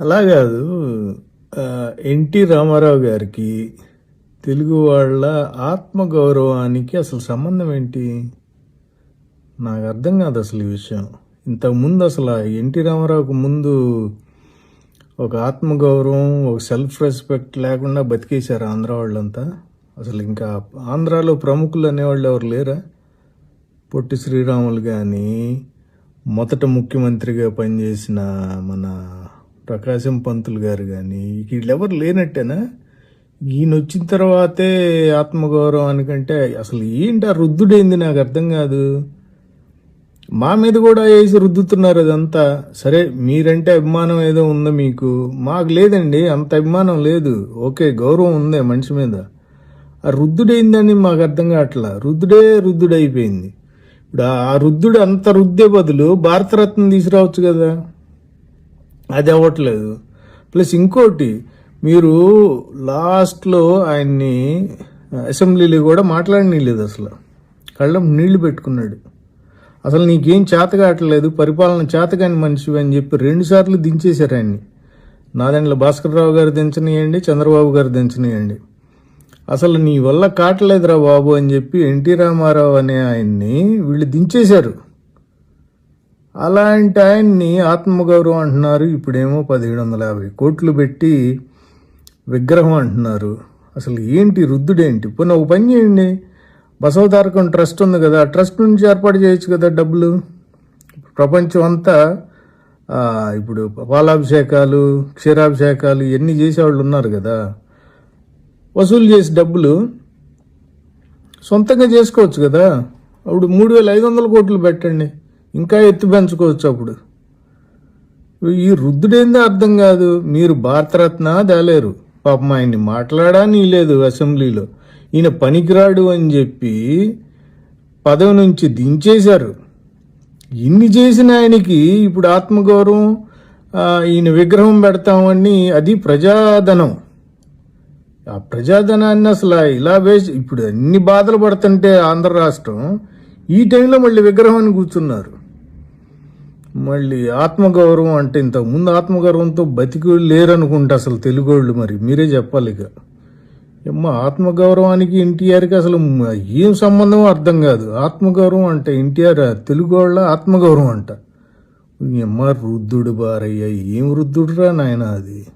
అలా కాదు. ఎన్టీ రామారావు గారికి తెలుగు వాళ్ళ ఆత్మగౌరవానికి అసలు సంబంధం ఏంటి? నాకు అర్థం కాదు అసలు ఈ విషయం. ఇంతకుముందు అసలు ఆ ఎన్టీ రామారావుకు ముందు ఒక ఆత్మగౌరవం ఒక సెల్ఫ్ రెస్పెక్ట్ లేకుండా బతికేశారు ఆంధ్ర వాళ్ళంతా. అసలు ఇంకా ఆంధ్రాలో ప్రముఖులు అనేవాళ్ళు ఎవరు లేరా? పొట్టి శ్రీరాములు కానీ మొదట ముఖ్యమంత్రిగా పనిచేసిన మన ప్రకాశం పంతులు గారు కానీ వీళ్ళెవరు లేనట్టేనా? ఈయన వచ్చిన తర్వాతే ఆత్మగౌరవానికంటే అసలు ఏంటి ఆ రుద్దుడైంది నాకు అర్థం కాదు. మా మీద కూడా వేసి రుద్దుతున్నారు అదంతా. సరే మీరంటే అభిమానం ఏదో ఉందో మీకు? మాకు లేదండి అంత అభిమానం లేదు. ఓకే గౌరవం ఉందే మనిషి మీద. ఆ రుద్దుడైందని మాకు అర్థం కావట్లా. రుద్దుడే రుద్దుడైపోయింది ఇప్పుడు ఆ రుద్దుడు అంత రుద్దే బదులు భారతరత్న తీసుకురావచ్చు కదా. అది అవ్వట్లేదు. ప్లస్ ఇంకోటి మీరు లాస్ట్లో ఆయన్ని అసెంబ్లీలో కూడా మాట్లాడనీయలేదు అసలు. కళ్ళం నీళ్ళు పెట్టుకున్నాడు. అసలు నీకేం చేత కావట్లేదు పరిపాలన చేతకాని మనిషి అని చెప్పి రెండుసార్లు దించేశారు ఆయన్ని. నాదెండ్ల భాస్కర్రావు గారు దించనీయండి చంద్రబాబు గారు దించనీయండి. అసలు నీ వల్ల కాటలేదురా బాబు అని చెప్పి ఎన్టీ రామారావు అనే ఆయన్ని వీళ్ళు దించేశారు. అలాంటి ఆయన్ని ఆత్మగౌరవం అంటున్నారు. ఇప్పుడేమో పదిహేడు వందల యాభై కోట్లు పెట్టి విగ్రహం అంటున్నారు. అసలు ఏంటి రుద్దుడేంటి పోనీ ఒక పని చేయండి. బసవతారకం ట్రస్ట్ ఉంది కదా ట్రస్ట్ నుంచి ఏర్పాటు చేయొచ్చు కదా డబ్బులు. ప్రపంచం అంతా ఇప్పుడు పాలాభిషేకాలు క్షీరాభిషేకాలు ఇవన్నీ చేసేవాళ్ళు ఉన్నారు కదా. వసూలు చేసి డబ్బులు సొంతంగా చేసుకోవచ్చు కదా. అప్పుడు మూడు వేల ఐదు వందల కోట్లు పెట్టండి. ఇంకా ఎత్తు పెంచుకోవచ్చు అప్పుడు. ఈ రుద్దుడేందో అర్థం కాదు. మీరు భారతరత్న దాలేరు. పాపం ఆయన్ని మాట్లాడాని లేదు అసెంబ్లీలో. ఈయన పనికిరాడు అని చెప్పి పదవి నుంచి దించేశారు. ఇన్ని చేసిన ఆయనకి ఇప్పుడు ఆత్మగౌరవం ఈయన విగ్రహం పెడతామని అది ప్రజాధనం. ఆ ప్రజాధనాన్ని అసలు ఇలా వేసి ఇప్పుడు అన్ని బాధలు పడుతుంటే ఆంధ్ర రాష్ట్రం ఈ టైంలో మళ్ళీ విగ్రహాన్ని కూర్చున్నారు. మళ్ళీ ఆత్మగౌరవం అంటే ఇంతకు ముందు ఆత్మగౌరవంతో బతికి లేరనుకుంటా అసలు తెలుగోళ్ళు మరి. మీరే చెప్పాలి ఇక. అమ్మ ఆత్మగౌరవానికి ఎన్టీఆర్కి అసలు ఏం సంబంధం అర్థం కాదు. ఆత్మగౌరవం అంటే ఎన్టీఆర్ తెలుగు వాళ్ళ ఆత్మగౌరవం అంట. అమ్మ వృద్ధుడు బారయ్య ఏం వృద్ధుడురా నాయన అది?